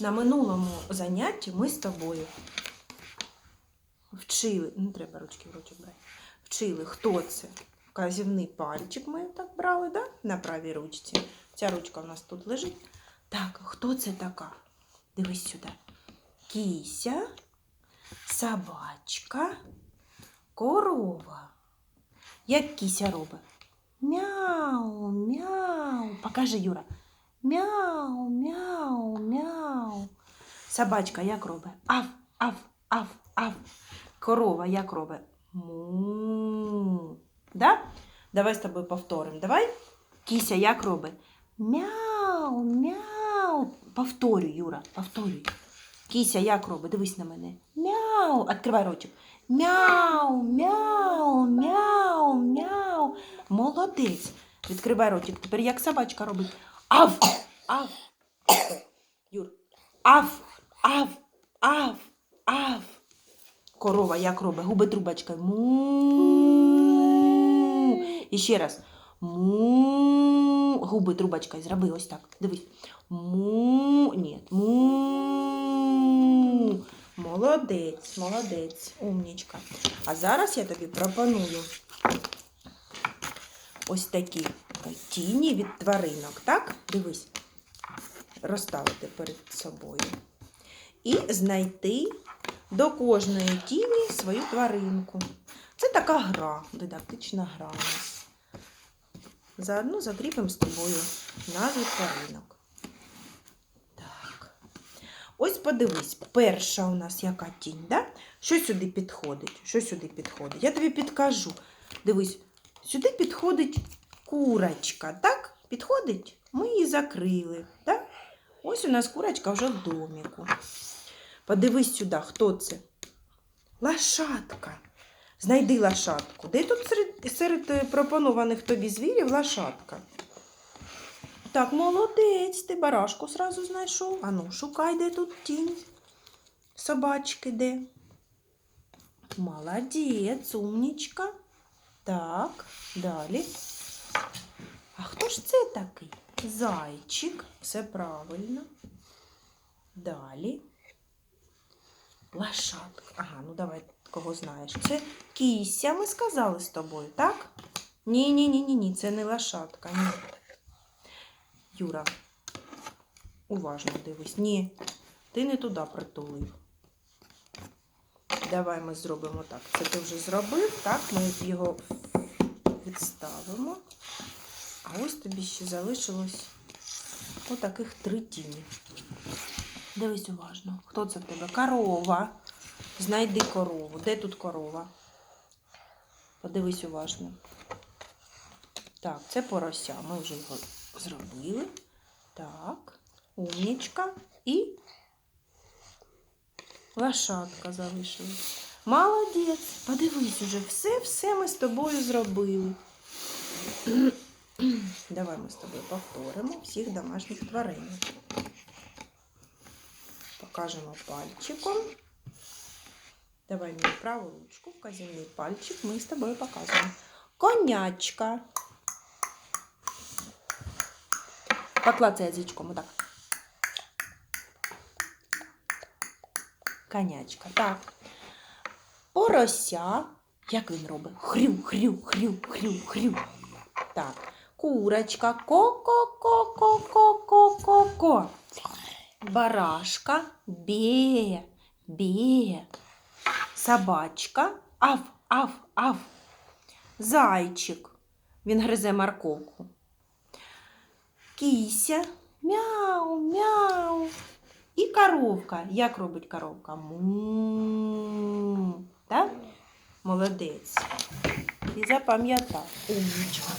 На минулому занятті ми з тобою вчили, не треба ручки в ручок брати, вчили, хто це. Вказівний пальчик ми так брали, да? на правій ручці. Ця ручка у нас тут лежить. Так, хто це така? Дивись сюди. Кіся, собачка, корова. Як кіся робить? Мяу, мяу. Покажи, Юра. Мяу, мяу, мяу. Собачка як робить? Ав, ав, ав, ав. Корова як робить? Му. Да? Давай з тобою повторимо. Давай. Кіся як робить? Мяу, мяу. Повторюй, Юра, повторюй. Кіся як робить? Дивись на мене. Мяу. Відкривай ротик. Мяу, мяу, мяу, мяу. Молодець. Відкривай ротик. Тепер як собачка робить? Ав, ав. Юр. Ав, ав, ав, ав. Корова як робить? Губи трубочкою. Му. І ще раз. Му. Губи трубочкою. Зроби ось так. Дивись. Му. Ні. Му. Молодець, молодець, умнічка. А зараз я тобі пропоную ось такі тіні від тваринок, так? Дивись, розставити перед собою. І знайти до кожної тіні свою тваринку. Це така гра, дидактична гра у нас. Заодно закріпимо з тобою назви тваринок. Так. Ось подивись, перша у нас яка тінь, да? Що сюди підходить? Що сюди підходить? Я тобі підкажу. Дивись, сюди підходить курочка, так? Підходить? Ми її закрили. Так? Ось у нас курочка вже в доміку. Подивись сюди, хто це? Лошадка. Знайди лошадку. Де тут серед, серед е, пропонованих тобі звірів лошадка? Так, молодець, ти барашку сразу знайшов. Ану, шукай, де тут тінь. Собачки де. Молодець, умнічка. Так, далі. А хто ж це такий? Зайчик, все правильно. Далі. Лошадка. Ага, ну давай кого знаєш. Це кіся, ми сказали з тобою, так? Ні, ні, ні, ні, ні, це не лошадка. Ні. Юра, уважно дивись. Ні, ти не туди притулив. Давай ми зробимо так. Це ти вже зробив, так? Ми його відставимо. Ось тобі ще залишилось отаких три тіні. Дивись уважно. Хто це в тебе? Корова. Знайди корову. Де тут корова? Подивись уважно. Так, це порося. Ми вже його зробили. Так, умнічка. І лошадка залишилась. Молодець. Подивись уже, все-все ми з тобою зробили. Давай ми з тобою повторимо всіх домашніх тварин. Покажемо пальчиком. Давай мені праву ручку, вказівний пальчик, ми з тобою показуємо. Конячка. Поклацай язичком, отак. Конячка. Так. Порося. Як він робить? Хрю, хрю, хрю, хрю, хрю. Так. Курочка. Ко-ко-ко-ко-ко-ко-ко. Барашка. Бе, бе. Собачка. Ав, ав, ав. Зайчик. Він гризе морковку. Кіся. Мяу, мяу. І коровка. Як робить коровка? Му. Так? Молодець. І запам'ятав. Умничка.